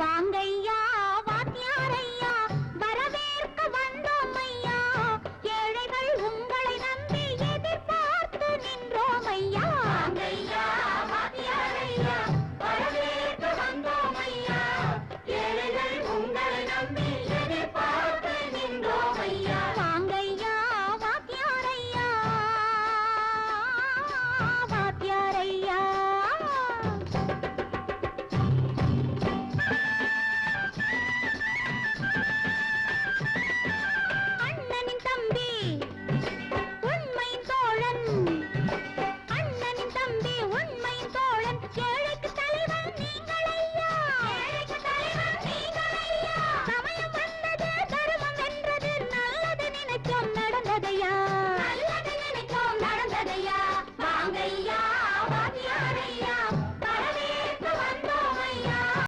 வாங்கையா